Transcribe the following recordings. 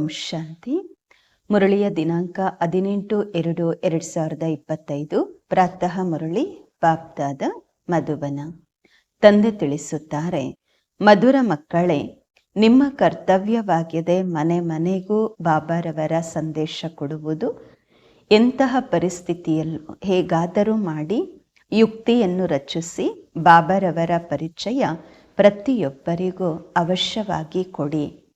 ಓಂ ಶಾಂತಿ. ಮುರಳಿಯ ದಿನಾಂಕ ಹದಿನೆಂಟು ಎರಡು ಎರಡು ಸಾವಿರದ ಇಪ್ಪತ್ತೈದು. ಪ್ರಾತಃ ಮುರಳಿ, ಬಾಪ್ತಾದ, ಮಧುಬನ. ತಂದೆ ತಿಳಿಸುತ್ತಾರೆ, ಮಧುರ ಮಕ್ಕಳೇ, ನಿಮ್ಮ ಕರ್ತವ್ಯವಾಗಿದೆ ಮನೆ ಮನೆಗೂ ಬಾಬಾರವರ ಸಂದೇಶ ಕೊಡುವುದು. ಎಂತಹ ಪರಿಸ್ಥಿತಿಯಲ್ಲೂ ಹೇಗಾದರೂ ಮಾಡಿ ಯುಕ್ತಿಯನ್ನು ರಚಿಸಿ ಬಾಬಾರವರ ಪರಿಚಯ ಪ್ರತಿಯೊಬ್ಬರಿಗೂ ಅವಶ್ಯವಾಗಿ ಕೊಡಿ.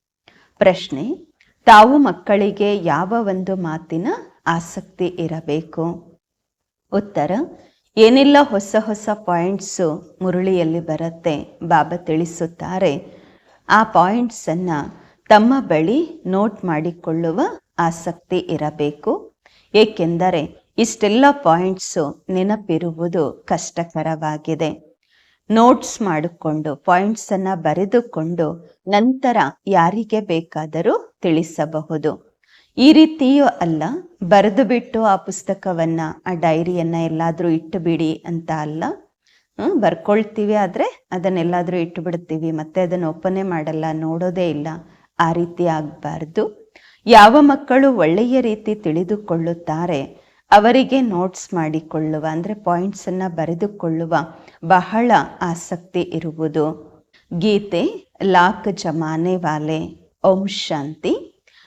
ಪ್ರಶ್ನೆ ತಾವು ಮಕ್ಕಳಿಗೆ ಯಾವ ಒಂದು ಮಾತಿನ ಆಸಕ್ತಿ ಇರಬೇಕು? ಉತ್ತರ, ಏನೆಲ್ಲ ಹೊಸ ಹೊಸ ಪಾಯಿಂಟ್ಸು ಮುರುಳಿಯಲ್ಲಿ ಬರುತ್ತೆ ಬಾಬಾ ತಿಳಿಸುತ್ತಾರೆ. ಆ ಪಾಯಿಂಟ್ಸನ್ನು ತಮ್ಮ ಬಳಿ ನೋಟ್ ಮಾಡಿಕೊಳ್ಳುವ ಆಸಕ್ತಿ ಇರಬೇಕು. ಏಕೆಂದರೆ ಇಷ್ಟೆಲ್ಲ ಪಾಯಿಂಟ್ಸು ನೆನಪಿರುವುದು ಕಷ್ಟಕರವಾಗಿದೆ. ನೋಟ್ಸ್ ಮಾಡಿಕೊಂಡು ಪಾಯಿಂಟ್ಸನ್ನು ಬರೆದುಕೊಂಡು ನಂತರ ಯಾರಿಗೆ ಬೇಕಾದರೂ ತಿಳಿಸಬಹುದು. ಈ ರೀತಿಯೂ ಅಲ್ಲ. ಬರೆದು ಬಿಟ್ಟು ಆ ಪುಸ್ತಕವನ್ನ, ಆ ಡೈರಿಯನ್ನ ಎಲ್ಲಾದರೂ ಇಟ್ಟು ಬಿಡಿ ಅಂತ ಅಲ್ಲ. ಬರ್ಕೊಳ್ತೀವಿ ಆದರೆ ಅದನ್ನೆಲ್ಲಾದರೂ ಇಟ್ಟು ಬಿಡ್ತೀವಿ ಮತ್ತೆ ಅದನ್ನು ಓಪನೇ ಮಾಡಲ್ಲ, ನೋಡೋದೇ ಇಲ್ಲ. ಆ ರೀತಿ ಆಗಬಾರ್ದು. ಯಾವ ಮಕ್ಕಳು ಒಳ್ಳೆಯ ರೀತಿ ತಿಳಿದುಕೊಳ್ಳುತ್ತಾರೆ ಅವರಿಗೆ ನೋಟ್ಸ್ ಮಾಡಿಕೊಳ್ಳುವ, ಅಂದರೆ ಪಾಯಿಂಟ್ಸನ್ನು ಬರೆದುಕೊಳ್ಳುವ ಬಹಳ ಆಸಕ್ತಿ ಇರುವುದು. ಗೀತೆ, ಲಾಕ್ ಜಮಾನೆ ವಾಲೆ, ಓಂ ಶಾಂತಿ.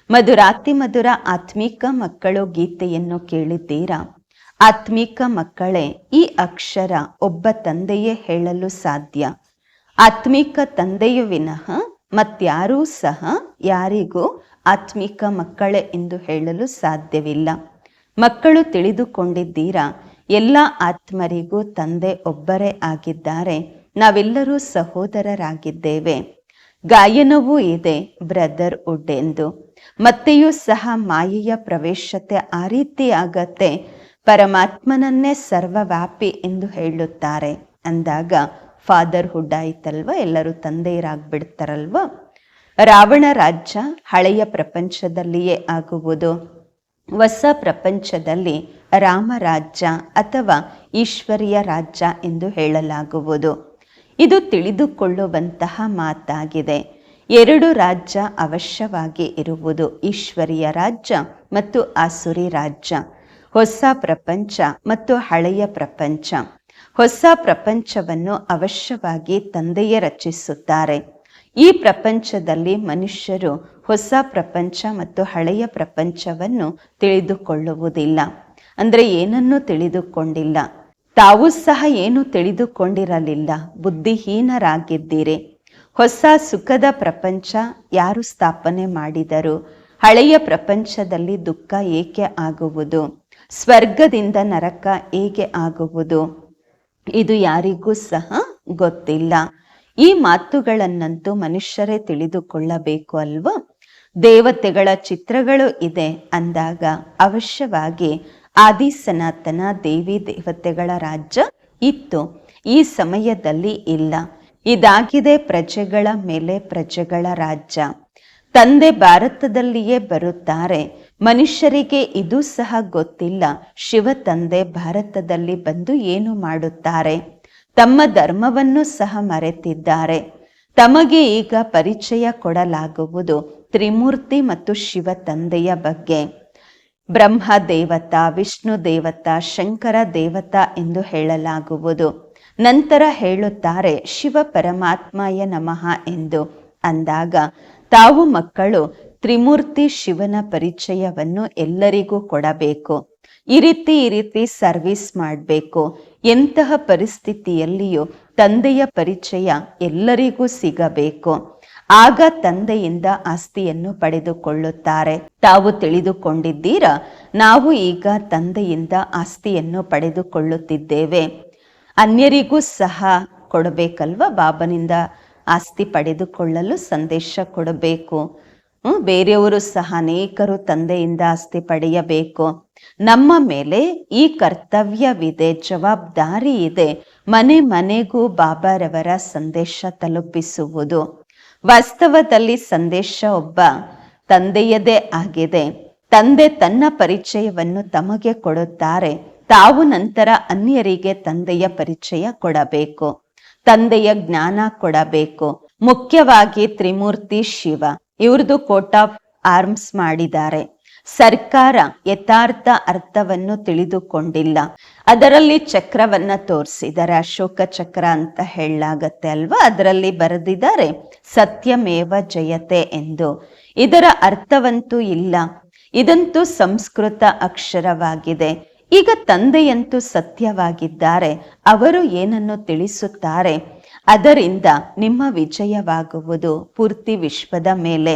ಮಧುರಾತಿ ಮಧುರ ಆತ್ಮಿಕ ಮಕ್ಕಳು ಗೀತೆಯನ್ನು ಕೇಳಿದ್ದೀರಾ? ಆತ್ಮಿಕ ಮಕ್ಕಳೇ, ಈ ಅಕ್ಷರ ಒಬ್ಬ ತಂದೆಯೇ ಹೇಳಲು ಸಾಧ್ಯ? ಆತ್ಮಿಕ ತಂದೆಯು ವಿನಃ, ಮತ್ಯಾರೂ ಸಹ ಯಾರಿಗೂ ಆತ್ಮಿಕ ಮಕ್ಕಳೇ ಎಂದು ಹೇಳಲು ಸಾಧ್ಯವಿಲ್ಲ. ಮಕ್ಕಳು ತಿಳಿದುಕೊಂಡಿದ್ದೀರಾ? ಎಲ್ಲ ಆತ್ಮರಿಗೂ ತಂದೆ ಒಬ್ಬರೇ ಆಗಿದ್ದಾರೆ. ನಾವೆಲ್ಲರೂ ಸಹೋದರರಾಗಿದ್ದೇವೆ. ಗಾಯನವೂ ಇದೆ, ಬ್ರದರ್ ವುಡ್ ಎಂದು ಮತ್ತೆಯೂ ಸಹ ಮಾಯೆಯ ಪ್ರವೇಶತೆ ಆ ರೀತಿ ಆಗತ್ತೆ. ಪರಮಾತ್ಮನನ್ನೇ ಸರ್ವವ್ಯಾಪಿ ಎಂದು ಹೇಳುತ್ತಾರೆ. ಅಂದಾಗ ಫಾದರ್ಹುಡ್ ಆಯ್ತಲ್ವ? ಎಲ್ಲರೂ ತಂದೆಯರಾಗ್ಬಿಡ್ತಾರಲ್ವ? ರಾವಣ ರಾಜ್ಯ ಹಳೆಯ ಪ್ರಪಂಚದಲ್ಲಿಯೇ ಆಗುವುದು. ಹೊಸ ಪ್ರಪಂಚದಲ್ಲಿ ರಾಮರಾಜ್ಯ ಅಥವಾ ಈಶ್ವರಿಯ ರಾಜ್ಯ ಎಂದು ಹೇಳಲಾಗುವುದು. ಇದು ತಿಳಿದುಕೊಳ್ಳುವಂತಹ ಮಾತಾಗಿದೆ. ಎರಡು ರಾಜ್ಯ ಅವಶ್ಯವಾಗಿ ಇರುವುದು ಈಶ್ವರಿಯ ರಾಜ್ಯ ಮತ್ತು ಆಸುರಿ ರಾಜ್ಯ. ಹೊಸ ಪ್ರಪಂಚ ಮತ್ತು ಹಳೆಯ ಪ್ರಪಂಚ. ಹೊಸ ಪ್ರಪಂಚವನ್ನು ಅವಶ್ಯವಾಗಿ ತಂದೆಯೇ ರಚಿಸುತ್ತಾರೆ. ಈ ಪ್ರಪಂಚದಲ್ಲಿ ಮನುಷ್ಯರು ಹೊಸ ಪ್ರಪಂಚ ಮತ್ತು ಹಳೆಯ ಪ್ರಪಂಚವನ್ನು ತಿಳಿದುಕೊಳ್ಳುವುದಿಲ್ಲ. ಅಂದರೆ ಏನನ್ನೂ ತಿಳಿದುಕೊಂಡಿಲ್ಲ. ತಾವು ಸಹ ಏನು ತಿಳಿದುಕೊಂಡಿರಲಿಲ್ಲ. ಬುದ್ಧಿಹೀನರಾಗಿದ್ದೀರಿ. ಹೊಸ ಸುಖದ ಪ್ರಪಂಚ ಯಾರು ಸ್ಥಾಪನೆ ಮಾಡಿದರು? ಹಳೆಯ ಪ್ರಪಂಚದಲ್ಲಿ ದುಃಖ ಏಕೆ ಆಗುವುದು? ಸ್ವರ್ಗದಿಂದ ನರಕ ಹೇಗೆ ಆಗುವುದು? ಇದು ಯಾರಿಗೂ ಸಹ ಗೊತ್ತಿಲ್ಲ. ಈ ಮಾತುಗಳನ್ನಂತೂ ಮನುಷ್ಯರೇ ತಿಳಿದುಕೊಳ್ಳಬೇಕು ಅಲ್ವಾ? ದೇವತೆಗಳ ಚಿತ್ರಗಳು ಇದೆ ಅಂದಾಗ ಅವಶ್ಯವಾಗಿ ಆದಿ ಸನಾತನ ದೇವಿ ದೇವತೆಗಳ ರಾಜ್ಯ ಇತ್ತು. ಈ ಸಮಯದಲ್ಲಿ ಇಲ್ಲ. ಇದಾಗಿದೆ ಪ್ರಜೆಗಳ ಮೇಲೆ ಪ್ರಜೆಗಳ ರಾಜ್ಯ. ತಂದೆ ಭಾರತದಲ್ಲಿಯೇ ಬರುತ್ತಾರೆ. ಮನುಷ್ಯರಿಗೆ ಇದು ಸಹ ಗೊತ್ತಿಲ್ಲ. ಶಿವ ತಂದೆ ಭಾರತದಲ್ಲಿ ಬಂದು ಏನು ಮಾಡುತ್ತಾರೆ? ತಮ್ಮ ಧರ್ಮವನ್ನು ಸಹ ಮರೆತಿದ್ದಾರೆ. ತಮಗೆ ಈಗ ಪರಿಚಯ ಕೊಡಲಾಗುವುದು ತ್ರಿಮೂರ್ತಿ ಮತ್ತು ಶಿವ ತಂದೆಯ ಬಗ್ಗೆ. ಬ್ರಹ್ಮ ದೇವತಾ, ವಿಷ್ಣು ದೇವತಾ, ಶಂಕರ ದೇವತಾ ಎಂದು ಹೇಳಲಾಗುವುದು. ನಂತರ ಹೇಳುತ್ತಾರೆ, ಶಿವ ಪರಮಾತ್ಮಯ ನಮಃ ಎಂದು. ಅಂದಾಗ, ತಾವು ಮಕ್ಕಳು ತ್ರಿಮೂರ್ತಿ ಶಿವನ ಪರಿಚಯವನ್ನು ಎಲ್ಲರಿಗೂ ಕೊಡಬೇಕು. ಈ ರೀತಿ ಈ ರೀತಿ ಸರ್ವಿಸ್ ಮಾಡಬೇಕು. ಎಂತಹ ಪರಿಸ್ಥಿತಿಯಲ್ಲಿಯೂ ತಂದೆಯ ಪರಿಚಯ ಎಲ್ಲರಿಗೂ ಸಿಗಬೇಕು. ಆಗ ತಂದೆಯಿಂದ ಆಸ್ತಿಯನ್ನು ಪಡೆದುಕೊಳ್ಳುತ್ತಾರೆ. ತಾವು ತಿಳಿದುಕೊಂಡಿದ್ದೀರಾ? ನಾವು ಈಗ ತಂದೆಯಿಂದ ಆಸ್ತಿಯನ್ನು ಪಡೆದುಕೊಳ್ಳುತ್ತಿದ್ದೇವೆ. ಅನ್ಯರಿಗೂ ಸಹ ಕೊಡಬೇಕಲ್ವ? ಬಾಬನಿಂದ ಆಸ್ತಿ ಪಡೆದುಕೊಳ್ಳಲು ಸಂದೇಶ ಕೊಡಬೇಕು. ಬೇರೆಯವರು ಸಹ ಅನೇಕರು ತಂದೆಯಿಂದ ಆಸ್ತಿ ಪಡೆಯಬೇಕು. ನಮ್ಮ ಮೇಲೆ ಈ ಕರ್ತವ್ಯವಿದೆ, ಜವಾಬ್ದಾರಿ ಇದೆ. ಮನೆ ಮನೆಗೂ ಬಾಬಾರವರ ಸಂದೇಶ ತಲುಪಿಸುವುದು. ವಾಸ್ತವದಲ್ಲಿ ಸಂದೇಶ ಒಬ್ಬ ತಂದೆಯದೇ ಆಗಿದೆ. ತಂದೆ ತನ್ನ ಪರಿಚಯವನ್ನು ತಮಗೆ ಕೊಡುತ್ತಾರೆ. ತಾವು ನಂತರ ಅನ್ಯರಿಗೆ ತಂದೆಯ ಪರಿಚಯ ಕೊಡಬೇಕು. ತಂದೆಯ ಜ್ಞಾನ ಕೊಡಬೇಕು. ಮುಖ್ಯವಾಗಿ ತ್ರಿಮೂರ್ತಿ ಶಿವ. ಇವ್ರದ್ದು ಕೋಟ್ ಆಫ್ ಆರ್ಮ್ಸ್ ಮಾಡಿದ್ದಾರೆ. ಸರ್ಕಾರ ಯಥಾರ್ಥ ಅರ್ಥವನ್ನು ತಿಳಿದುಕೊಂಡಿಲ್ಲ. ಅದರಲ್ಲಿ ಚಕ್ರವನ್ನ ತೋರಿಸಿದ್ದಾರೆ. ಅಶೋಕ ಚಕ್ರ ಅಂತ ಹೇಳಲಾಗತ್ತೆ ಅಲ್ವಾ? ಅದರಲ್ಲಿ ಬರೆದಿದ್ದಾರೆ, ಸತ್ಯಮೇವ ಜಯತೆ ಎಂದು. ಇದರ ಅರ್ಥವಂತೂ ಇಲ್ಲ. ಇದಂತೂ ಸಂಸ್ಕೃತ ಅಕ್ಷರವಾಗಿದೆ. ಈಗ ತಂದೆಯಂತೂ ಸತ್ಯವಾಗಿದ್ದಾರೆ. ಅವರು ಏನನ್ನು ತಿಳಿಸುತ್ತಾರೆ? ಅದರಿಂದ ನಿಮ್ಮ ವಿಜಯವಾಗುವುದು ಪೂರ್ತಿ ವಿಶ್ವದ ಮೇಲೆ.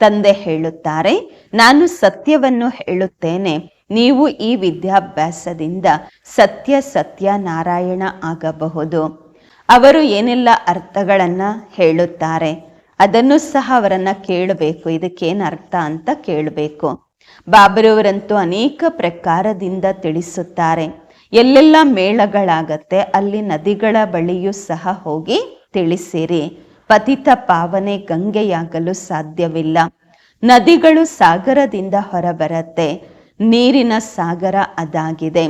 ತಂದೆ ಹೇಳುತ್ತಾರೆ, ನಾನು ಸತ್ಯವನ್ನು ಹೇಳುತ್ತೇನೆ. ನೀವು ಈ ವಿದ್ಯಾಭ್ಯಾಸದಿಂದ ಸತ್ಯ ಸತ್ಯ ನಾರಾಯಣ ಆಗಬಹುದು ಅವರು ಏನೆಲ್ಲ ಅರ್ಥಗಳನ್ನ ಹೇಳುತ್ತಾರೆ, ಅದನ್ನು ಸಹ ಅವರನ್ನ ಕೇಳಬೇಕು. ಇದಕ್ಕೇನು ಅರ್ಥ ಅಂತ ಕೇಳಬೇಕು. ಬಾಬರವರಂತೂ ಅನೇಕ ಪ್ರಕಾರದಿಂದ ತಿಳಿಸುತ್ತಾರೆ. ಎಲ್ಲೆಲ್ಲ ಮೇಳಗಳಾಗತ್ತೆ, ಅಲ್ಲಿ ನದಿಗಳ ಬಳಿಯೂ ಸಹ ಹೋಗಿ ತಿಳಿಸಿರಿ. ಪತಿತ ಪಾವನೆ ಗಂಗೆಯಾಗಲು ಸಾಧ್ಯವಿಲ್ಲ. ನದಿಗಳು ಸಾಗರದಿಂದ ಹೊರಬರತ್ತೆ. ನೀರಿನ ಸಾಗರ ಅದಾಗಿದೆ.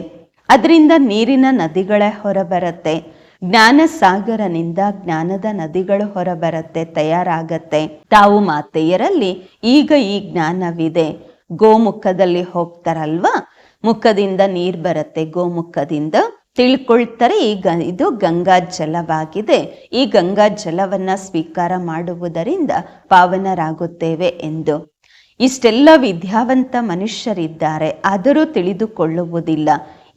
ಅದರಿಂದ ನೀರಿನ ನದಿಗಳೇ ಹೊರಬರತ್ತೆ. ಜ್ಞಾನ ಸಾಗರನಿಂದ ಜ್ಞಾನದ ನದಿಗಳು ಹೊರಬರತ್ತೆ, ತಯಾರಾಗತ್ತೆ. ತಾವು ಮಾತೆಯರಲ್ಲಿ ಈಗ ಈ ಜ್ಞಾನವಿದೆ. ಗೋಮುಖದಲ್ಲಿ ಹೋಗ್ತಾರಲ್ವಾ? ಮುಖದಿಂದ ನೀರ್ ಬರುತ್ತೆ, ಗೋಮುಖದಿಂದ. ತಿಳ್ಕೊಳ್ತಾರೆ, ಈಗ ಇದು ಗಂಗಾ ಜಲವಾಗಿದೆ. ಈ ಗಂಗಾ ಜಲವನ್ನ ಸ್ವೀಕಾರ ಮಾಡುವುದರಿಂದ ಪಾವನರಾಗುತ್ತೇವೆ ಎಂದು. ಇಷ್ಟೆಲ್ಲ ವಿದ್ಯಾವಂತ ಮನುಷ್ಯರಿದ್ದಾರೆ, ಆದರೂ ತಿಳಿದುಕೊಳ್ಳುವುದಿಲ್ಲ.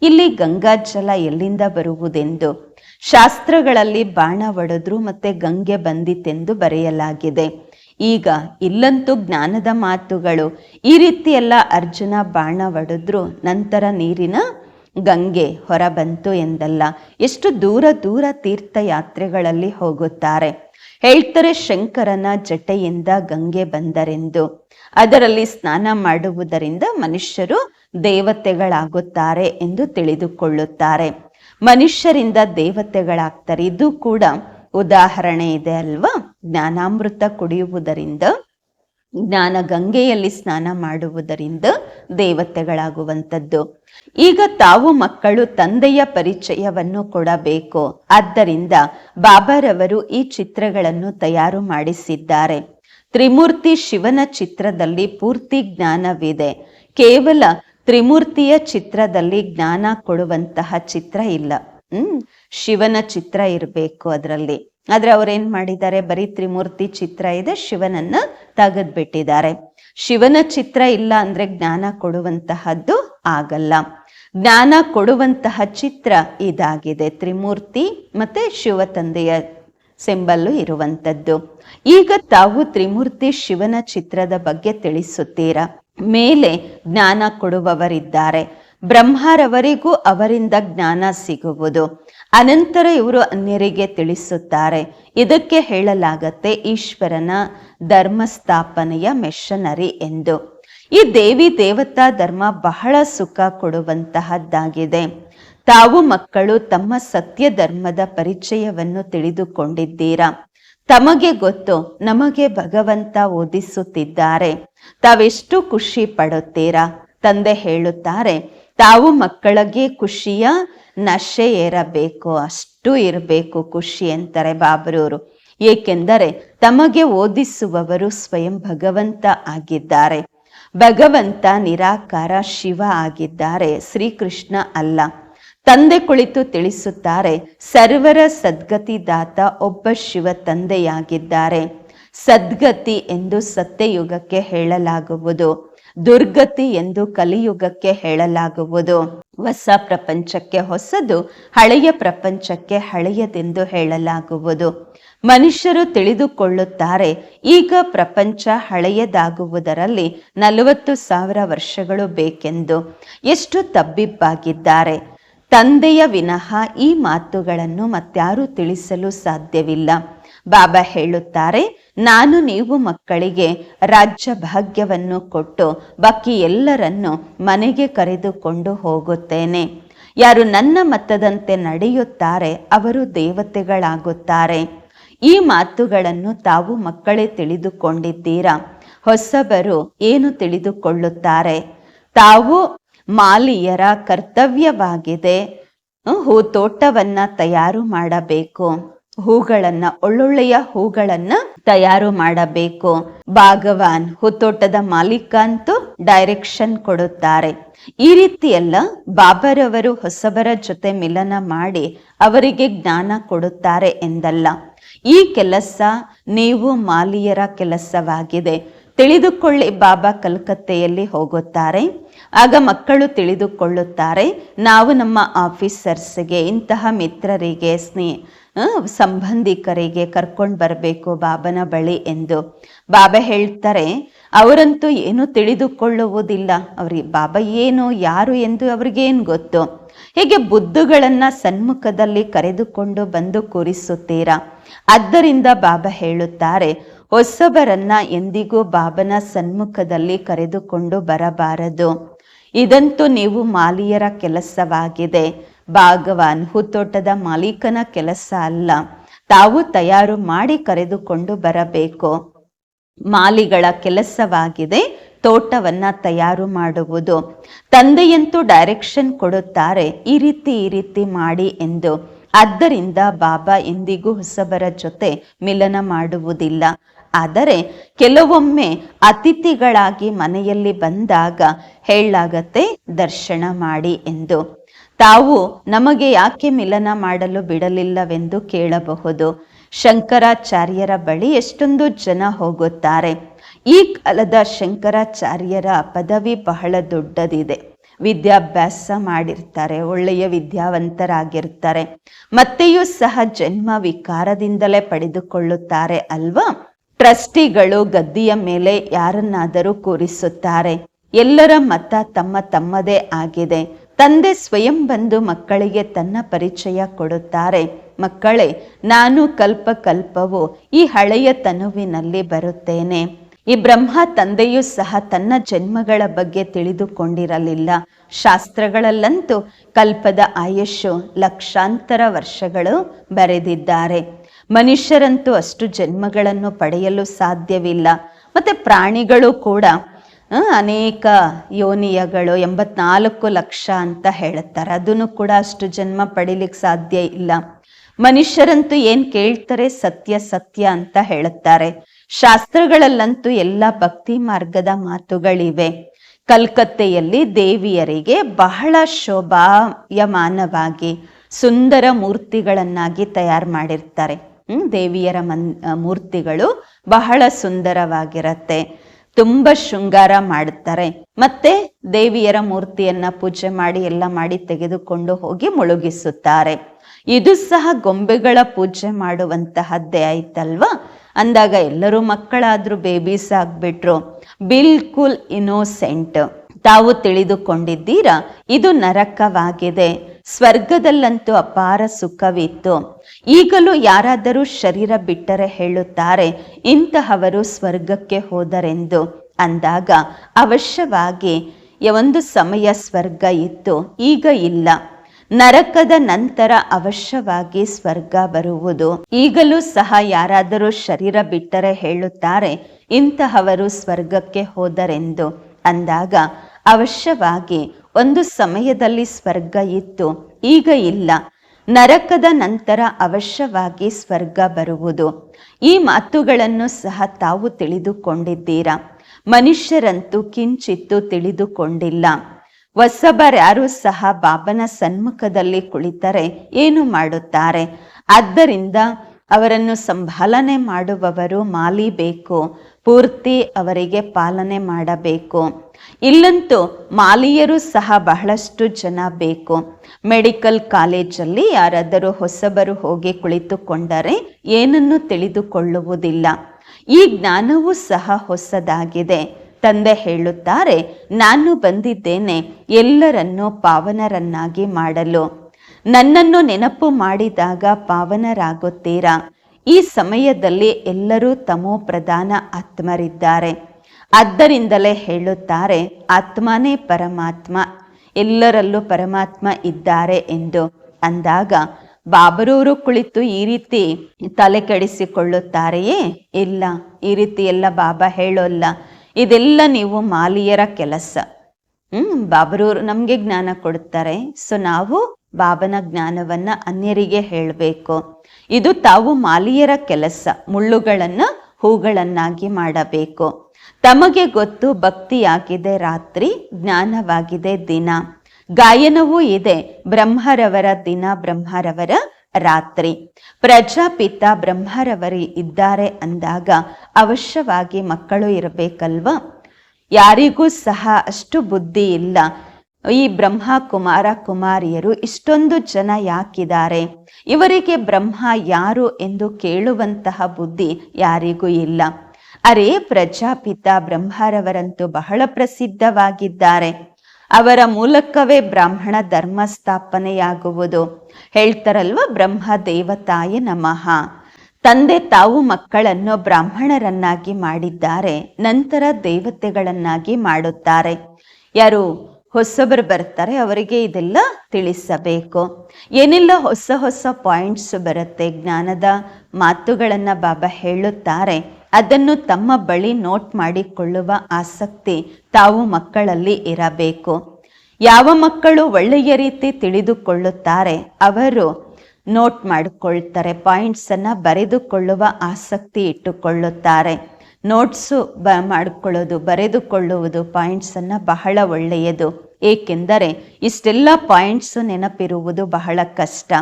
ಇಲ್ಲಿ ಗಂಗಾ ಜಲ ಎಲ್ಲಿಂದ ಬರುವುದೆಂದು. ಶಾಸ್ತ್ರಗಳಲ್ಲಿ ಬಾಣ ಒಡೆದ್ರು ಮತ್ತೆ ಗಂಗೆ ಬಂದಿತೆಂದು ಬರೆಯಲಾಗಿದೆ. ಈಗ ಇಲ್ಲಂತೂ ಜ್ಞಾನದ ಮಾತುಗಳು ಈ ರೀತಿ ಎಲ್ಲ ಅರ್ಜುನ ಬಾಣ ಒಡೆದ್ರು ನಂತರ ನೀರಿನ ಗಂಗೆ ಹೊರಬಂತು ಎಂದಲ್ಲ. ಎಷ್ಟು ದೂರ ದೂರ ತೀರ್ಥಯಾತ್ರೆಗಳಲ್ಲಿ ಹೋಗುತ್ತಾರೆ. ಹೇಳ್ತಾರೆ ಶಂಕರನ ಜಟೆಯಿಂದ ಗಂಗೆ ಬಂದರೆಂದು. ಅದರಲ್ಲಿ ಸ್ನಾನ ಮಾಡುವುದರಿಂದ ಮನುಷ್ಯರು ದೇವತೆಗಳಾಗುತ್ತಾರೆ ಎಂದು ತಿಳಿದುಕೊಳ್ಳುತ್ತಾರೆ. ಮನುಷ್ಯರಿಂದ ದೇವತೆಗಳಾಗ್ತಾರೆ. ಇದು ಕೂಡ ಉದಾಹರಣೆ ಇದೆ ಅಲ್ವಾ? ಜ್ಞಾನಾಮೃತ ಕುಡಿಯುವುದರಿಂದ, ಜ್ಞಾನ ಗಂಗೆಯಲ್ಲಿ ಸ್ನಾನ ಮಾಡುವುದರಿಂದ ದೇವತೆಗಳಾಗುವಂಥದ್ದು. ಈಗ ತಾವು ಮಕ್ಕಳು ತಂದೆಯ ಪರಿಚಯವನ್ನು ಕೊಡಬೇಕು. ಆದ್ದರಿಂದ ಬಾಬಾರವರು ಈ ಚಿತ್ರಗಳನ್ನು ತಯಾರು ಮಾಡಿಸಿದ್ದಾರೆ. ತ್ರಿಮೂರ್ತಿ ಶಿವನ ಚಿತ್ರದಲ್ಲಿ ಪೂರ್ತಿ ಜ್ಞಾನವಿದೆ. ಕೇವಲ ತ್ರಿಮೂರ್ತಿಯ ಚಿತ್ರದಲ್ಲಿ ಜ್ಞಾನ ಕೊಡುವಂತಹ ಚಿತ್ರ ಇಲ್ಲ. ಹ್ಮ್. ಶಿವನ ಚಿತ್ರ ಇರಬೇಕು ಅದರಲ್ಲಿ. ಆದ್ರೆ ಅವ್ರೇನ್ ಮಾಡಿದ್ದಾರೆ? ಬರೀ ತ್ರಿಮೂರ್ತಿ ಚಿತ್ರ ಇದೆ, ಶಿವನನ್ನ ತೆಗೆದ್ಬಿಟ್ಟಿದ್ದಾರೆ. ಶಿವನ ಚಿತ್ರ ಇಲ್ಲ ಅಂದ್ರೆ ಜ್ಞಾನ ಕೊಡುವಂತಹದ್ದು ಆಗಲ್ಲ. ಜ್ಞಾನ ಕೊಡುವಂತಹ ಚಿತ್ರ ಇದಾಗಿದೆ. ತ್ರಿಮೂರ್ತಿ ಮತ್ತೆ ಶಿವ ತಂದೆಯ ಸೆಂಬಲ್ಲು ಇರುವಂತದ್ದು. ಈಗ ತಾವು ತ್ರಿಮೂರ್ತಿ ಶಿವನ ಚಿತ್ರದ ಬಗ್ಗೆ ತಿಳಿಸುತ್ತೀರಾ? ಮೇಲೆ ಜ್ಞಾನ ಕೊಡುವವರಿದ್ದಾರೆ. ಬ್ರಹ್ಮರವರಿಗೂ ಅವರಿಂದ ಜ್ಞಾನ ಸಿಗುವುದು. ಅನಂತರ ಇವರು ಅನ್ಯರಿಗೆ ತಿಳಿಸುತ್ತಾರೆ. ಇದಕ್ಕೆ ಹೇಳಲಾಗತ್ತೆ ಈಶ್ವರನ ಧರ್ಮ ಸ್ಥಾಪನೆಯ ಮೆಷನರಿ ಎಂದು. ಈ ದೇವಿ ದೇವತಾ ಧರ್ಮ ಬಹಳ ಸುಖ ಕೊಡುವಂತಹದ್ದಾಗಿದೆ. ತಾವು ಮಕ್ಕಳು ತಮ್ಮ ಸತ್ಯ ಧರ್ಮದ ಪರಿಚಯವನ್ನು ತಿಳಿದುಕೊಂಡಿದ್ದೀರಾ? ತಮಗೆ ಗೊತ್ತು, ನಮಗೆ ಭಗವಂತ ಓದಿಸುತ್ತಿದ್ದಾರೆ. ತಾವೆಷ್ಟು ಖುಷಿ ಪಡುತ್ತೀರಾ? ತಂದೆ ಹೇಳುತ್ತಾರೆ ತಾವು ಮಕ್ಕಳಿಗೆ ಖುಷಿಯ ನಶೆ ಏರಬೇಕು, ಅಷ್ಟು ಇರಬೇಕು ಖುಷಿ ಅಂತಾರೆ ಬಾಬರವರು ಏಕೆಂದರೆ ತಮಗೆ ಓದಿಸುವವರು ಸ್ವಯಂ ಭಗವಂತ ಆಗಿದ್ದಾರೆ. ಭಗವಂತ ನಿರಾಕಾರ ಶಿವ ಆಗಿದ್ದಾರೆ, ಶ್ರೀಕೃಷ್ಣ ಅಲ್ಲ. ತಂದೆ ಕುಳಿತು ತಿಳಿಸುತ್ತಾರೆ, ಸರ್ವರ ಸದ್ಗತಿದಾತ ಒಬ್ಬ ಶಿವ ತಂದೆಯಾಗಿದ್ದಾರೆ. ಸದ್ಗತಿ ಎಂದು ಸತ್ಯಯುಗಕ್ಕೆ ಹೇಳಲಾಗುವುದು. ದುರ್ಗತಿ ಎಂದು ಕಲಿಯುಗಕ್ಕೆ ಹೇಳಲಾಗುವುದು. ಹೊಸ ಪ್ರಪಂಚಕ್ಕೆ ಹೊಸದು, ಹಳೆಯ ಪ್ರಪಂಚಕ್ಕೆ ಹಳೆಯದೆಂದು ಹೇಳಲಾಗುವುದು. ಮನುಷ್ಯರು ತಿಳಿದುಕೊಳ್ಳುತ್ತಾರೆ, ಈಗ ಪ್ರಪಂಚ ಹಳೆಯದಾಗುವುದರಲ್ಲಿ ನಲವತ್ತು ಸಾವಿರ ವರ್ಷಗಳು ಬೇಕೆಂದು. ಎಷ್ಟು ತಬ್ಬಿಬ್ಬಾಗಿದ್ದಾರೆ. ತಂದೆಯ ವಿನಃ ಈ ಮಾತುಗಳನ್ನು ಮತ್ಯಾರೂ ತಿಳಿಸಲು ಸಾಧ್ಯವಿಲ್ಲ. ಬಾಬಾ ಹೇಳುತ್ತಾರೆ, ನಾನು ನೀವು ಮಕ್ಕಳಿಗೆ ರಾಜ್ಯ ಭಾಗ್ಯವನ್ನು ಕೊಟ್ಟು ಬಾಕಿ ಎಲ್ಲರನ್ನು ಮನೆಗೆ ಕರೆದುಕೊಂಡು ಹೋಗುತ್ತೇನೆ. ಯಾರು ನನ್ನ ಮತದಂತೆ ನಡೆಯುತ್ತಾರೆ, ಅವರು ದೇವತೆಗಳಾಗುತ್ತಾರೆ. ಈ ಮಾತುಗಳನ್ನು ತಾವು ಮಕ್ಕಳೇ ತಿಳಿದುಕೊಂಡಿದ್ದೀರಾ? ಹೊಸಬರು ಏನು ತಿಳಿದುಕೊಳ್ಳುತ್ತಾರೆ? ತಾವು ಮಾಲಿಯರ ಕರ್ತವ್ಯವಾಗಿದೆ. ಹೂ, ತೋಟವನ್ನ ತಯಾರು ಮಾಡಬೇಕು. ಹೂಗಳನ್ನ, ಒಳ್ಳೊಳ್ಳೆಯ ಹೂಗಳನ್ನ ತಯಾರು ಮಾಡಬೇಕು. ಭಾಗವಾನ್, ಹೂತೋಟದ ಮಾಲೀಕ ಅಂತೂ ಡೈರೆಕ್ಷನ್ ಕೊಡುತ್ತಾರೆ. ಈ ರೀತಿಯೆಲ್ಲ ಬಾಬರವರು ಹೊಸಬರ ಜೊತೆ ಮಿಲನ ಮಾಡಿ ಅವರಿಗೆ ಜ್ಞಾನ ಕೊಡುತ್ತಾರೆ ಎಂದಲ್ಲ. ಈ ಕೆಲಸ ನೀವು ಮಾಲಿಯರ ಕೆಲಸವಾಗಿದೆ. ತಿಳಿದುಕೊಳ್ಳಿ ಬಾಬಾ ಕಲ್ಕತ್ತೆಯಲ್ಲಿ ಹೋಗುತ್ತಾರೆ. ಆಗ ಮಕ್ಕಳು ತಿಳಿದುಕೊಳ್ಳುತ್ತಾರೆ, ನಾವು ನಮ್ಮ ಆಫೀಸರ್ಸ್ಗೆ, ಇಂತಹ ಮಿತ್ರರಿಗೆ ಸ್ನೇಹ ಸಂಬಂಧಿಕರಿಗೆ ಕರ್ಕೊಂಡು ಬರಬೇಕು ಬಾಬನ ಬಳಿ ಎಂದು. ಬಾಬಾ ಹೇಳ್ತಾರೆ, ಅವರಂತೂ ಏನು ತಿಳಿದುಕೊಳ್ಳುವುದಿಲ್ಲ. ಅವ್ರಿಗೆ ಬಾಬಾ ಏನು, ಯಾರು ಎಂದು ಅವ್ರಿಗೇನು ಗೊತ್ತು. ಹೀಗೆ ಬುದ್ಧಗಳನ್ನು ಸನ್ಮುಖದಲ್ಲಿ ಕರೆದುಕೊಂಡು ಬಂದು ಕೂರಿಸುತ್ತೀರಾ? ಆದ್ದರಿಂದ ಬಾಬಾ ಹೇಳುತ್ತಾರೆ, ಹೊಸಬರನ್ನ ಎಂದಿಗೂ ಬಾಬನ ಸನ್ಮುಖದಲ್ಲಿ ಕರೆದುಕೊಂಡು ಬರಬಾರದು. ಇದಂತೂ ನೀವು ಮಾಲಿಯರ ಕೆಲಸವಾಗಿದೆ. ಭಾಗವಾನ್, ಹೂತೋಟದ ಮಾಲೀಕನ ಕೆಲಸ ಅಲ್ಲ. ತಾವು ತಯಾರು ಮಾಡಿ ಕರೆದುಕೊಂಡು ಬರಬೇಕು. ಮಾಲಿಗಳ ಕೆಲಸವಾಗಿದೆ, ತೋಟವನ್ನ ತಯಾರು ಮಾಡುವುದು. ತಂದೆಯಂತೂ ಡೈರೆಕ್ಷನ್ ಕೊಡುತ್ತಾರೆ, ಈ ರೀತಿ ಈ ರೀತಿ ಮಾಡಿ ಎಂದು. ಆದ್ದರಿಂದ ಬಾಬಾ ಎಂದಿಗೂ ಹೊಸಬರ ಜೊತೆ ಮಿಲನ ಮಾಡುವುದಿಲ್ಲ. ಆದರೆ ಕೆಲವೊಮ್ಮೆ ಅತಿಥಿಗಳಾಗಿ ಮನೆಯಲ್ಲಿ ಬಂದಾಗ ಹೇಳಾಗತ್ತೆ ದರ್ಶನ ಮಾಡಿ ಎಂದು. ತಾವು ನಮಗೆ ಯಾಕೆ ಮಿಲನ ಮಾಡಲು ಬಿಡಲಿಲ್ಲವೆಂದು ಕೇಳಬಹುದು. ಶಂಕರಾಚಾರ್ಯರ ಬಳಿ ಎಷ್ಟೊಂದು ಜನ ಹೋಗುತ್ತಾರೆ. ಈ ಕಾಲದ ಶಂಕರಾಚಾರ್ಯರ ಪದವಿ ಬಹಳ ದೊಡ್ಡದಿದೆ. ವಿದ್ಯಾಭ್ಯಾಸ ಮಾಡಿರ್ತಾರೆ, ಒಳ್ಳೆಯ ವಿದ್ಯಾವಂತರಾಗಿರ್ತಾರೆ. ಮತ್ತೆಯೂ ಸಹ ಜನ್ಮ ವಿಕಾರದಿಂದಲೇ ಪಡೆದುಕೊಳ್ಳುತ್ತಾರೆ ಅಲ್ವಾ? ಟ್ರಸ್ಟಿಗಳು ಗದ್ದಿಯ ಮೇಲೆ ಯಾರನ್ನಾದರೂ ಕೂರಿಸುತ್ತಾರೆ. ಎಲ್ಲರ ಮತ ತಮ್ಮ ತಮ್ಮದೇ ಆಗಿದೆ. ತಂದೆ ಸ್ವಯಂ ಬಂದು ಮಕ್ಕಳಿಗೆ ತನ್ನ ಪರಿಚಯ ಕೊಡುತ್ತಾರೆ. ಮಕ್ಕಳೇ, ನಾನು ಕಲ್ಪ ಕಲ್ಪವು, ಈ ಹಳೆಯ ತನುವಿನಲ್ಲಿ ಬರುತ್ತೇನೆ. ಈ ಬ್ರಹ್ಮ ತಂದೆಯೂ ಸಹ ತನ್ನ ಜನ್ಮಗಳ ಬಗ್ಗೆ ತಿಳಿದುಕೊಂಡಿರಲಿಲ್ಲ. ಶಾಸ್ತ್ರಗಳಲ್ಲಂತೂ ಕಲ್ಪದ ಆಯುಷು ಲಕ್ಷಾಂತರ ವರ್ಷಗಳು ಬರೆದಿದ್ದಾರೆ. ಮನುಷ್ಯರಂತೂ ಅಷ್ಟು ಜನ್ಮಗಳನ್ನು ಪಡೆಯಲು ಸಾಧ್ಯವಿಲ್ಲ. ಮತ್ತೆ ಪ್ರಾಣಿಗಳು ಕೂಡ ಅನೇಕ ಯೋನಿಯಗಳು ಎಂಬತ್ನಾಲ್ಕು ಲಕ್ಷ ಅಂತ ಹೇಳುತ್ತಾರೆ. ಅದನ್ನು ಕೂಡ ಅಷ್ಟು ಜನ್ಮ ಪಡಿಲಿಕ್ಕೆ ಸಾಧ್ಯ ಇಲ್ಲ. ಮನುಷ್ಯರಂತೂ ಏನ್ ಕೇಳ್ತಾರೆ? ಸತ್ಯ ಸತ್ಯ ಅಂತ ಹೇಳುತ್ತಾರೆ. ಶಾಸ್ತ್ರಗಳಲ್ಲಂತೂ ಎಲ್ಲ ಭಕ್ತಿ ಮಾರ್ಗದ ಮಾತುಗಳಿವೆ. ಕಲ್ಕತ್ತೆಯಲ್ಲಿ ದೇವಿಯರಿಗೆ ಬಹಳ ಶೋಭಾಯಮಾನವಾಗಿ ಸುಂದರ ಮೂರ್ತಿಗಳನ್ನಾಗಿ ತಯಾರು ಮಾಡಿರ್ತಾರೆ. ದೇವಿಯರ ಮನ್ ಮೂರ್ತಿಗಳು ಬಹಳ ಸುಂದರವಾಗಿರತ್ತೆ. ತುಂಬ ಶೃಂಗಾರ ಮಾಡುತ್ತಾರೆ. ಮತ್ತೆ ದೇವಿಯರ ಮೂರ್ತಿಯನ್ನ ಪೂಜೆ ಮಾಡಿ ಎಲ್ಲ ಮಾಡಿ ತೆಗೆದುಕೊಂಡು ಹೋಗಿ ಮುಳುಗಿಸುತ್ತಾರೆ. ಇದು ಸಹ ಗೊಂಬೆಗಳ ಪೂಜೆ ಮಾಡುವಂತಹದ್ದೇ ಆಯ್ತಲ್ವಾ? ಅಂದಾಗ ಎಲ್ಲರೂ ಮಕ್ಕಳಾದ್ರೂ ಬೇಬೀಸ್ ಆಗ್ಬಿಟ್ರು. ಬಿಲ್ಕುಲ್ ಇನೋಸೆಂಟ್ ತಾವು ತಿಳಿದುಕೊಂಡಿದ್ದೀರಾ? ಇದು ನರಕವಾಗಿದೆ. ಸ್ವರ್ಗದಲ್ಲಂತೂ ಅಪಾರ ಸುಖವಿತ್ತು. ಈಗಲೂ ಯಾರಾದರೂ ಶರೀರ ಬಿಟ್ಟರೆ ಹೇಳುತ್ತಾರೆ, ಇಂತಹವರು ಸ್ವರ್ಗಕ್ಕೆ ಹೋದರೆಂದು. ಅಂದಾಗ ಅವಶ್ಯವಾಗಿ ಒಂದು ಸಮಯ ಸ್ವರ್ಗ ಇತ್ತು, ಈಗ ಇಲ್ಲ. ನರಕದ ನಂತರ ಅವಶ್ಯವಾಗಿ ಸ್ವರ್ಗ ಬರುವುದು. ಈಗಲೂ ಸಹ ಯಾರಾದರೂ ಶರೀರ ಬಿಟ್ಟರೆ ಹೇಳುತ್ತಾರೆ, ಇಂತಹವರು ಸ್ವರ್ಗಕ್ಕೆ ಹೋದರೆಂದು. ಅಂದಾಗ ಅವಶ್ಯವಾಗಿ ಒಂದು ಸಮಯದಲ್ಲಿ ಸ್ವರ್ಗ ಇತ್ತು, ಈಗ ಇಲ್ಲ. ನರಕದ ನಂತರ ಅವಶ್ಯವಾಗಿ ಸ್ವರ್ಗ ಬರುವುದು. ಈ ಮಾತುಗಳನ್ನು ಸಹ ತಾವು ತಿಳಿದುಕೊಂಡಿದ್ದೀರಾ? ಮನುಷ್ಯರಂತೂ ಕಿಂಚಿತ್ತು ತಿಳಿದುಕೊಂಡಿಲ್ಲ. ಹೊಸಬರ್ಯಾರು ಸಹ ಬಾಬನ ಸನ್ಮುಖದಲ್ಲಿ ಕುಳಿತರೆ ಏನು ಮಾಡುತ್ತಾರೆ? ಆದ್ದರಿಂದ ಅವರನ್ನು ಸಂಭಾಲನೆ ಮಾಡುವವರು ಮಾಲಿ ಬೇಕು ಪೂರ್ತಿ ಅವರಿಗೆ ಪಾಲನೆ ಮಾಡಬೇಕು. ಇಲ್ಲಂತೂ ಮಾಲಿಯರು ಸಹ ಬಹಳಷ್ಟು ಜನ ಬೇಕು. ಮೆಡಿಕಲ್ ಕಾಲೇಜಲ್ಲಿ ಯಾರಾದರೂ ಹೊಸಬರು ಹೋಗಿ ಕುಳಿತುಕೊಂಡರೆ ಏನನ್ನು ತಿಳಿದುಕೊಳ್ಳುವುದಿಲ್ಲ. ಈ ಜ್ಞಾನವೂ ಸಹ ಹೊಸದಾಗಿದೆ. ತಂದೆ ಹೇಳುತ್ತಾರೆ, ನಾನು ಬಂದಿದ್ದೇನೆ, ಎಲ್ಲರನ್ನೂ ಪಾವನರನ್ನಾಗಿ ಮಾಡಲು. ನನ್ನನ್ನು ನೆನಪು ಮಾಡಿದಾಗ ಪಾವನರಾಗುತ್ತೀರಾ? ಈ ಸಮಯದಲ್ಲಿ ಎಲ್ಲರೂ ತಮೋ ಪ್ರಧಾನ ಆತ್ಮರಿದ್ದಾರೆ. ಆದ್ದರಿಂದಲೇ ಹೇಳುತ್ತಾರೆ, ಆತ್ಮನೇ ಪರಮಾತ್ಮ, ಎಲ್ಲರಲ್ಲೂ ಪರಮಾತ್ಮ ಇದ್ದಾರೆ ಎಂದು. ಅಂದಾಗ, ಬಾಬರೂರು ಕುಳಿತು ಈ ರೀತಿ ತಲೆ ಕೆಡಿಸಿಕೊಳ್ಳುತ್ತಾರೆಯೇ? ಇಲ್ಲ, ಈ ರೀತಿ ಎಲ್ಲ ಬಾಬಾ ಹೇಳೋಲ್ಲ. ಇದೆಲ್ಲ ನೀವು ಮಾಲಿಯರ ಕೆಲಸ. ಹ್ಮ್, ಬಾಬರೂರು ನಮಗೆ ಜ್ಞಾನ ಕೊಡುತ್ತಾರೆ. ಸೊ, ನಾವು ಬಾಬನ ಜ್ಞಾನವನ್ನ ಅನ್ಯರಿಗೆ ಹೇಳಬೇಕು. ಇದು ತಾವು ಮಾಲಿಯರ ಕೆಲಸ, ಮುಳ್ಳುಗಳನ್ನ ಹೂಗಳನ್ನಾಗಿ ಮಾಡಬೇಕು. ತಮಗೆ ಗೊತ್ತು ಭಕ್ತಿಯಾಗಿದೆ ರಾತ್ರಿ, ಜ್ಞಾನವಾಗಿದೆ ದಿನ. ಗಾಯನವೂ ಇದೆ, ಬ್ರಹ್ಮರವರ ದಿನ, ಬ್ರಹ್ಮರವರ ರಾತ್ರಿ. ಪ್ರಜಾಪಿತ ಬ್ರಹ್ಮರವರು ಇದ್ದಾರೆ ಅಂದಾಗ ಅವಶ್ಯವಾಗಿ ಮಕ್ಕಳು ಇರಬೇಕಲ್ವಾ? ಯಾರಿಗೂ ಸಹ ಅಷ್ಟು ಬುದ್ಧಿ ಇಲ್ಲ. ಈ ಬ್ರಹ್ಮ ಕುಮಾರ ಕುಮಾರಿಯರು ಇಷ್ಟೊಂದು ಜನ ಯಾಕಿದ್ದಾರೆ? ಇವರಿಗೆ ಬ್ರಹ್ಮ ಯಾರು ಎಂದು ಕೇಳುವಂತಹ ಬುದ್ಧಿ ಯಾರಿಗೂ ಇಲ್ಲ. ಅರೇ ಪ್ರಜಾಪಿತ ಬ್ರಹ್ಮರವರಂತೂ ಬಹಳ ಪ್ರಸಿದ್ಧವಾಗಿದ್ದಾರೆ. ಅವರ ಮೂಲಕವೇ ಬ್ರಾಹ್ಮಣ ಧರ್ಮ ಸ್ಥಾಪನೆಯಾಗುವುದು. ಹೇಳ್ತಾರಲ್ವ, ಬ್ರಹ್ಮ ದೇವತಾಯ ನಮಃ. ತಂದೆ ತಾವು ಮಕ್ಕಳನ್ನು ಬ್ರಾಹ್ಮಣರನ್ನಾಗಿ ಮಾಡಿದ್ದಾರೆ, ನಂತರ ದೇವತೆಗಳನ್ನಾಗಿ ಮಾಡುತ್ತಾರೆ. ಯಾರು? ಹೊಸಬರು ಬರ್ತಾರೆ, ಅವರಿಗೆ ಇದೆಲ್ಲ ತಿಳಿಸಬೇಕು. ಏನೆಲ್ಲ ಹೊಸ ಹೊಸ ಪಾಯಿಂಟ್ಸ್ ಬರುತ್ತೆ, ಜ್ಞಾನದ ಮಾತುಗಳನ್ನು ಬಾಬಾ ಹೇಳುತ್ತಾರೆ, ಅದನ್ನು ತಮ್ಮ ಬಳಿ ನೋಟ್ ಮಾಡಿಕೊಳ್ಳುವ ಆಸಕ್ತಿ ತಾವು ಮಕ್ಕಳಲ್ಲಿ ಇರಬೇಕು. ಯಾವ ಮಕ್ಕಳು ಒಳ್ಳೆಯ ರೀತಿ ತಿಳಿದುಕೊಳ್ಳುತ್ತಾರೆ, ಅವರು ನೋಟ್ ಮಾಡಿಕೊಳ್ತಾರೆ ಪಾಯಿಂಟ್ಸನ್ನು ಬರೆದುಕೊಳ್ಳುವ ಆಸಕ್ತಿ ಇಟ್ಟುಕೊಳ್ಳುತ್ತಾರೆ. ನೋಟ್ಸು ಬ ಮಾಡಿಕೊಳ್ಳೋದು, ಬರೆದುಕೊಳ್ಳುವುದು ಪಾಯಿಂಟ್ಸನ್ನು ಬಹಳ ಒಳ್ಳೆಯದು. ಏಕೆಂದರೆ ಇಷ್ಟೆಲ್ಲ ಪಾಯಿಂಟ್ಸು ನೆನಪಿರುವುದು ಬಹಳ ಕಷ್ಟ.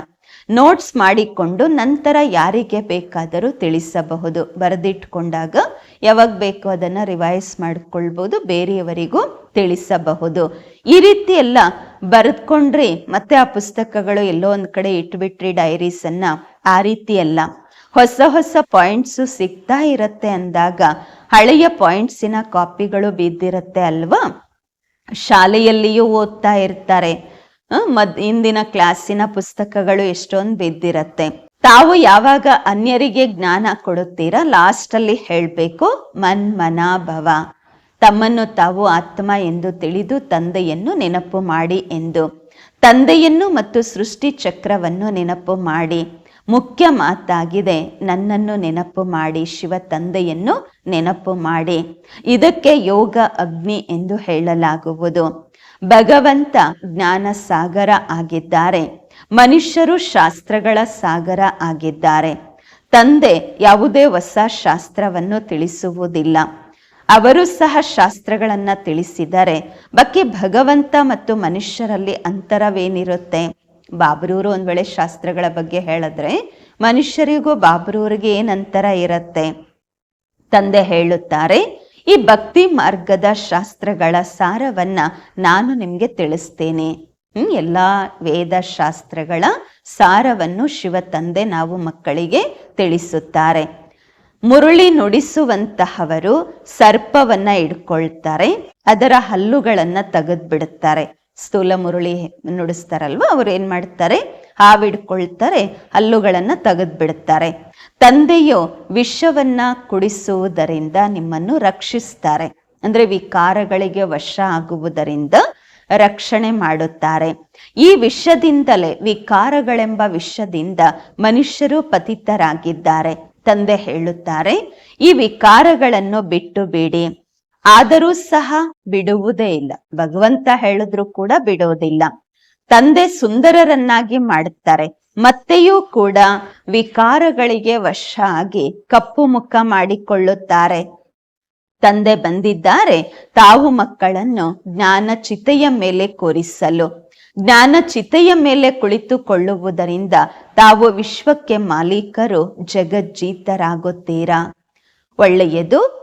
ನೋಟ್ಸ್ ಮಾಡಿಕೊಂಡು ನಂತರ ಯಾರಿಗೆ ಬೇಕಾದರೂ ತಿಳಿಸಬಹುದು. ಬರೆದಿಟ್ಕೊಂಡಾಗ ಯಾವಾಗ ಬೇಕೋ ಅದನ್ನು ರಿವೈಸ್ ಮಾಡಿಕೊಳ್ಬೋದು, ಬೇರೆಯವರಿಗೂ ತಿಳಿಸಬಹುದು. ಈ ರೀತಿ ಎಲ್ಲ ಬರೆದ್ಕೊಂಡ್ರಿ ಮತ್ತೆ ಆ ಪುಸ್ತಕಗಳು ಎಲ್ಲೋ ಒಂದು ಕಡೆ ಇಟ್ಬಿಟ್ರಿ ಡೈರೀಸನ್ನು ಆ ರೀತಿ ಅಲ್ಲ. ಹೊಸ ಹೊಸ ಪಾಯಿಂಟ್ಸು ಸಿಗ್ತಾ ಇರತ್ತೆ ಅಂದಾಗ ಹಳೆಯ ಪಾಯಿಂಟ್ಸಿನ ಕಾಪಿಗಳು ಬಿದ್ದಿರತ್ತೆ ಅಲ್ವಾ? ಶಾಲೆಯಲ್ಲಿಯೂ ಓದ್ತಾ ಇರ್ತಾರೆ. ಮದ್, ಇಂದಿನ ಕ್ಲಾಸಿನ ಪುಸ್ತಕಗಳು ಎಷ್ಟೊಂದು ಬಿದ್ದಿರತ್ತೆ. ತಾವು ಯಾವಾಗ ಅನ್ಯರಿಗೆ ಜ್ಞಾನ ಕೊಡುತ್ತೀರಾ? ಲಾಸ್ಟಲ್ಲಿ ಹೇಳಬೇಕು ಮನ್ ಮನಾಭವ ತಮ್ಮನ್ನು ತಾವು ಆತ್ಮ ಎಂದು ತಿಳಿದು ತಂದೆಯನ್ನು ನೆನಪು ಮಾಡಿ ಎಂದು. ತಂದೆಯನ್ನು ಮತ್ತು ಸೃಷ್ಟಿ ಚಕ್ರವನ್ನು ನೆನಪು ಮಾಡಿ. ಮುಖ್ಯ ಮಾತಾಗಿದೆ. ನನ್ನನ್ನು ನೆನಪು ಮಾಡಿ, ಶಿವ ತಂದೆಯನ್ನು ನೆನಪು ಮಾಡಿ. ಇದಕ್ಕೆ ಯೋಗ, ಅಗ್ನಿ ಎಂದು ಹೇಳಲಾಗುವುದು. ಭಗವಂತ ಜ್ಞಾನ ಸಾಗರ ಆಗಿದ್ದಾರೆ. ಮನುಷ್ಯರು ಶಾಸ್ತ್ರಗಳ ಸಾಗರ ಆಗಿದ್ದಾರೆ. ತಂದೆ ಯಾವುದೇ ಹೊಸ ಶಾಸ್ತ್ರವನ್ನು ತಿಳಿಸುವುದಿಲ್ಲ. ಅವರು ಸಹ ಶಾಸ್ತ್ರಗಳನ್ನು ತಿಳಿಸಿದರೆ ಬಾಕಿ ಭಗವಂತ ಮತ್ತು ಮನುಷ್ಯರಲ್ಲಿ ಅಂತರವೇನಿರುತ್ತೆ? ಬಾಬ್ರೂರು ಒಂದು ವೇಳೆ ಶಾಸ್ತ್ರಗಳ ಬಗ್ಗೆ ಹೇಳಿದ್ರೆ, ಮನುಷ್ಯರಿಗೂ ಬಾಬ್ರೂರಿಗೆ ಏನಂತರ ಇರುತ್ತೆ? ತಂದೆ ಹೇಳುತ್ತಾರೆ, ಈ ಭಕ್ತಿ ಮಾರ್ಗದ ಶಾಸ್ತ್ರಗಳ ಸಾರವನ್ನ ನಾನು ನಿಮಗೆ ತಿಳಿಸ್ತೇನೆ. ಹ್ಮ್, ಎಲ್ಲಾ ವೇದ ಶಾಸ್ತ್ರಗಳ ಸಾರವನ್ನು ಶಿವ ತಂದೆ ನಾವು ಮಕ್ಕಳಿಗೆ ತಿಳಿಸುತ್ತಾರೆ. ಮುರುಳಿ ನುಡಿಸುವಂತಹವರು ಸರ್ಪವನ್ನ ಇಡ್ಕೊಳ್ತಾರೆ ಅದರ ಹಲ್ಲುಗಳನ್ನ ತೆಗೆದ್ಬಿಡುತ್ತಾರೆ. ಸ್ಥೂಲ ಮುರುಳಿ ನುಡಿಸ್ತಾರಲ್ವ? ಅವರು ಏನು ಮಾಡ್ತಾರೆ? ಹಾವಿಡ್ಕೊಳ್ತಾರೆ, ಹಲ್ಲುಗಳನ್ನು ತೆಗೆದು ಬಿಡುತ್ತಾರೆ ತಂದೆಯು ವಿಷವನ್ನ ಕುಡಿಸುವುದರಿಂದ ನಿಮ್ಮನ್ನು ರಕ್ಷಿಸ್ತಾರೆ. ಅಂದ್ರೆ ವಿಕಾರಗಳಿಗೆ ವಶ ಆಗುವುದರಿಂದ ರಕ್ಷಣೆ ಮಾಡುತ್ತಾರೆ. ಈ ವಿಷದಿಂದಲೇ, ವಿಕಾರಗಳೆಂಬ ವಿಷದಿಂದ ಮನುಷ್ಯರು ಪತಿತರಾಗಿದ್ದಾರೆ. ತಂದೆ ಹೇಳುತ್ತಾರೆ, ಈ ವಿಕಾರಗಳನ್ನು ಬಿಟ್ಟು ಬಿಡಿ. ಆದರೂ ಸಹ ಬಿಡುವುದೇ ಇಲ್ಲ. ಭಗವಂತ ಹೇಳಿದ್ರು ಕೂಡ ಬಿಡುವುದಿಲ್ಲ. ತಂದೆ ಸುಂದರರನ್ನಾಗಿ ಮಾಡುತ್ತಾರೆ. ಮತ್ತೆಯೂ ಕೂಡ ವಿಕಾರಗಳಿಗೆ ವಶ ಆಗಿ ಕಪ್ಪು ಮುಖ ಮಾಡಿಕೊಳ್ಳುತ್ತಾರೆ. ತಂದೆ ಬಂದಿದ್ದಾರೆ. ತಾವು ಮಕ್ಕಳನ್ನು ಜ್ಞಾನ ಚಿತೆಯ ಮೇಲೆ ಕೂರಿಸಲು. ಜ್ಞಾನ ಚಿತೆಯ ಮೇಲೆ ಕುಳಿತುಕೊಳ್ಳುವುದರಿಂದ ತಾವು ವಿಶ್ವಕ್ಕೆ ಮಾಲೀಕರು ಜಗಜ್ಜೀತರಾಗುತ್ತೀರಾ? ಒಳ್ಳೆಯದು.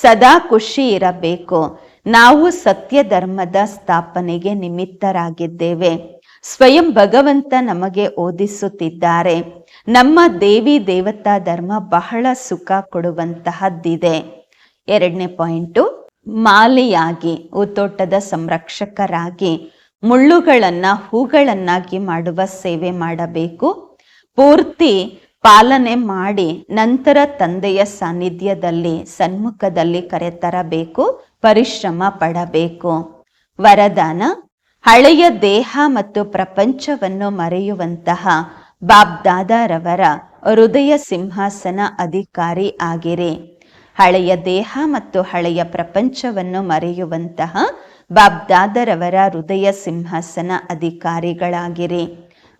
ಸದಾ ಖುಷಿ ಇರಬೇಕು. ನಾವು ಸತ್ಯ ಧರ್ಮದ ಸ್ಥಾಪನೆಗೆ ನಿಮಿತ್ತರಾಗಿದ್ದೇವೆ. ಸ್ವಯಂ ಭಗವಂತ ನಮಗೆ ಓದಿಸುತ್ತಿದ್ದಾರೆ. ನಮ್ಮ ದೇವಿ ದೇವತಾ ಧರ್ಮ ಬಹಳ ಸುಖ ಕೊಡುವಂತಹದ್ದಿದೆ. ಎರಡನೇ ಪಾಯಿಂಟು, ಮಾಲೆಯಾಗಿ, ಹೂತೋಟದ ಸಂರಕ್ಷಕರಾಗಿ, ಮುಳ್ಳುಗಳನ್ನ ಹೂಗಳನ್ನಾಗಿ ಮಾಡುವ ಸೇವೆ ಮಾಡಬೇಕು. ಪೂರ್ತಿ ಪಾಲನೆ ಮಾಡಿ ನಂತರ ತಂದೆಯ ಸಾನ್ನಿಧ್ಯದಲ್ಲಿ, ಸನ್ಮುಖದಲ್ಲಿ ಕರೆತರಬೇಕು, ಪರಿಶ್ರಮ ಪಡಬೇಕು. ವರದಾನ, ಹಳೆಯ ದೇಹ ಮತ್ತು ಪ್ರಪಂಚವನ್ನು ಮರೆಯುವಂತಹ ಬಾಬ್ದಾದಾರವರ ಹೃದಯ ಸಿಂಹಾಸನ ಅಧಿಕಾರಿ ಆಗಿರಿ. ಹಳೆಯ ದೇಹ ಮತ್ತು ಹಳೆಯ ಪ್ರಪಂಚವನ್ನು ಮರೆಯುವಂತಹ ಬಾಬ್ದಾದರವರ ಹೃದಯ ಸಿಂಹಾಸನ ಅಧಿಕಾರಿಗಳಾಗಿರಿ.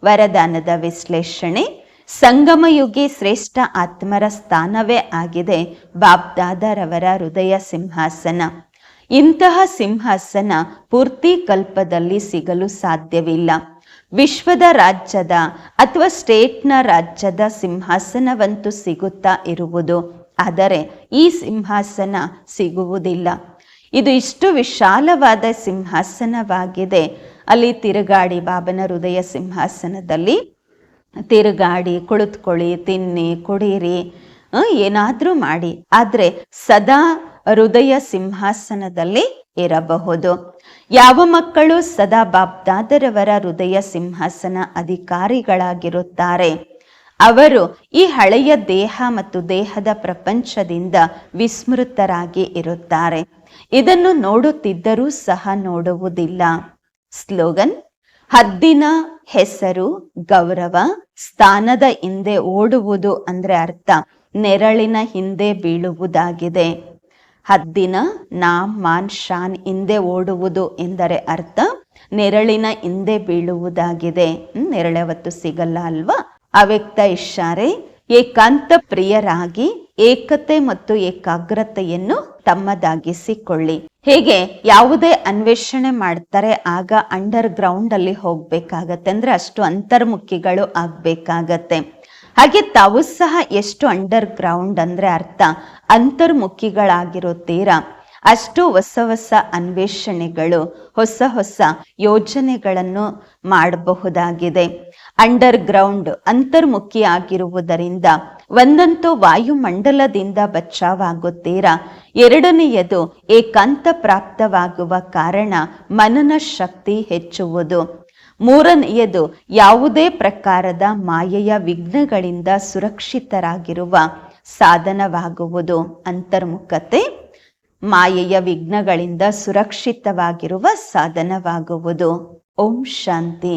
ವರದಾನದ ವಿಶ್ಲೇಷಣೆ ಸಂಗಮಯುಗಿ ಶ್ರೇಷ್ಠ ಆತ್ಮರ ಸ್ಥಾನವೇ ಆಗಿದೆ ಬಾಬ್ದಾದರವರ ಹೃದಯ ಸಿಂಹಾಸನ. ಇಂತಹ ಸಿಂಹಾಸನ ಪೂರ್ತಿ ಕಲ್ಪದಲ್ಲಿ ಸಿಗಲು ಸಾಧ್ಯವಿಲ್ಲ. ವಿಶ್ವದ ರಾಜ್ಯದ ಅಥವಾ ಸ್ಟೇಟ್ನ ರಾಜ್ಯದ ಸಿಂಹಾಸನವಂತೂ ಸಿಗುತ್ತಾ ಇರುವುದು. ಆದರೆ ಈ ಸಿಂಹಾಸನ ಸಿಗುವುದಿಲ್ಲ. ಇದು ಇಷ್ಟು ವಿಶಾಲವಾದ ಸಿಂಹಾಸನವಾಗಿದೆ. ಅಲ್ಲಿ ತಿರುಗಾಡಿ ಬಾಬನ ಹೃದಯ ಸಿಂಹಾಸನದಲ್ಲಿ ತಿರುಗಾಡಿ, ಕುಳಿತುಕೊಳ್ಳಿ, ತಿನ್ನಿ, ಕುಡೀರಿ ಏನಾದರೂ ಮಾಡಿ. ಆದರೆ ಸದಾ ಹೃದಯ ಸಿಂಹಾಸನದಲ್ಲಿ ಇರಬಹುದು. ಯಾವ ಮಕ್ಕಳು ಸದಾ ಬಾಬ್ದಾದರವರ ಹೃದಯ ಸಿಂಹಾಸನ ಅಧಿಕಾರಿಗಳಾಗಿರುತ್ತಾರೆ. ಅವರು ಈ ಹಳೆಯ ದೇಹ ಮತ್ತು ದೇಹದ ಪ್ರಪಂಚದಿಂದ ವಿಸ್ಮೃತರಾಗಿ ಇರುತ್ತಾರೆ. ಇದನ್ನು ನೋಡುತ್ತಿದ್ದರೂ ಸಹ ನೋಡುವುದಿಲ್ಲ. ಸ್ಲೋಗನ್, ಹದ್ದಿನ ಹೆಸರು, ಗೌರವ ಸ್ಥಾನದ ಹಿಂದೆ ಓಡುವುದು ಅಂದ್ರೆ ಅರ್ಥ. ನೆರಳಿನ ಹಿಂದೆ ಬೀಳುವುದಾಗಿದೆ. ಹದ್ದಿನ ನಾಮ್ ಮಾನ್ ಶಾನ್ ಹಿಂದೆ ಓಡುವುದು ಎಂದರೆ ಅರ್ಥ. ನೆರಳಿನ ಹಿಂದೆ ಬೀಳುವುದಾಗಿದೆ. ಹ್ಮ್, ನೆರಳವತ್ತು ಸಿಗಲ್ಲ ಅಲ್ವಾ? ಅವ್ಯಕ್ತ ಇಶಾರೆ ಏಕಾಂತ ಪ್ರಿಯರಾಗಿ ಏಕತೆ ಮತ್ತು ಏಕಾಗ್ರತೆಯನ್ನು ತಮ್ಮದಾಗಿಸಿಕೊಳ್ಳಿ. ಹೇಗೆ? ಯಾವುದೇ ಅನ್ವೇಷಣೆ ಮಾಡ್ತಾರೆ, ಆಗ ಅಂಡರ್ ಗ್ರೌಂಡ್ ಅಲ್ಲಿ ಹೋಗ್ಬೇಕಾಗತ್ತೆ. ಅಂದ್ರೆ ಅಷ್ಟು ಅಂತರ್ಮುಖಿಗಳು ಆಗ್ಬೇಕಾಗತ್ತೆ. ಹಾಗೆ ತಾವು ಸಹ ಎಷ್ಟು ಅಂಡರ್ ಗ್ರೌಂಡ್ ಅಂದ್ರೆ ಅರ್ಥ, ಅಂತರ್ಮುಖಿಗಳಾಗಿರುತ್ತೀರಾ? ಅಷ್ಟು ಹೊಸ ಹೊಸ ಅನ್ವೇಷಣೆಗಳು, ಹೊಸ ಹೊಸ ಯೋಜನೆಗಳನ್ನು ಮಾಡಬಹುದಾಗಿದೆ. ಅಂಡರ್ ಗ್ರೌಂಡ್ ಅಂತರ್ಮುಖಿ ಆಗಿರುವುದರಿಂದ ಒಂದಂತೂ ವಾಯುಮಂಡಲದಿಂದ ಬಚಾವಾಗುತ್ತೀರಾ? ಎರಡನೆಯದು ಏಕಾಂತ ಪ್ರಾಪ್ತವಾಗುವ ಕಾರಣ ಮನನ ಶಕ್ತಿ ಹೆಚ್ಚುವುದು. ಮೂರನೆಯದು ಯಾವುದೇ ಪ್ರಕಾರದ ಮಾಯೆಯ ವಿಘ್ನಗಳಿಂದ ಸುರಕ್ಷಿತರಾಗಿರುವ ಸಾಧನವಾಗುವುದು. ಅಂತರ್ಮುಖತೆ ಮಾಯೆಯ ವಿಘ್ನಗಳಿಂದ ಸುರಕ್ಷಿತವಾಗಿರುವ ಸಾಧನವಾಗುವುದು. ಓಂ ಶಾಂತಿ.